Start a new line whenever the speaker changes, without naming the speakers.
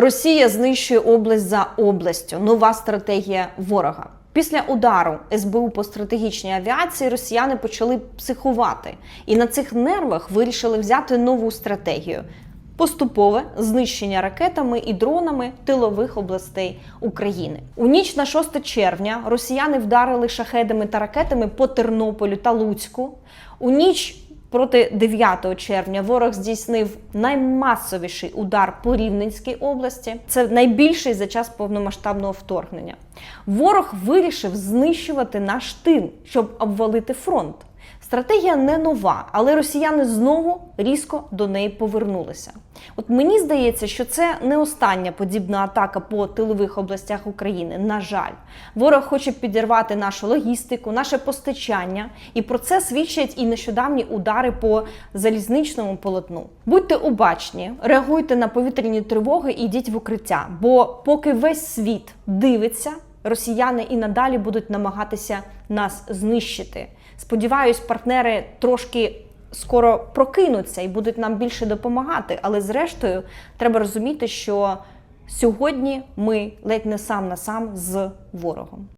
Росія знищує область за областю. Нова стратегія ворога. Після удару СБУ по стратегічній авіації росіяни почали психувати і на цих нервах вирішили взяти нову стратегію. Поступове знищення ракетами і дронами тилових областей України у ніч на 6 червня росіяни вдарили шахедами та ракетами по Тернополю та Луцьку. У ніч проти 9 червня ворог здійснив наймасовіший удар по Рівненській області. Це найбільший за час повномасштабного вторгнення. Ворог вирішив знищувати наш тил, щоб обвалити фронт. Стратегія не нова, але росіяни знову різко до неї повернулися. От мені здається, що це не остання подібна атака по тилових областях України. На жаль, ворог хоче підірвати нашу логістику, наше постачання, і про це свідчать і нещодавні удари по залізничному полотну. Будьте обачні, реагуйте на повітряні тривоги і йдіть в укриття. Бо поки весь світ дивиться, росіяни і надалі будуть намагатися нас знищити. Сподіваюсь, партнери трошки скоро прокинуться і будуть нам більше допомагати. Але зрештою, треба розуміти, що сьогодні ми ледь не сам на сам з ворогом.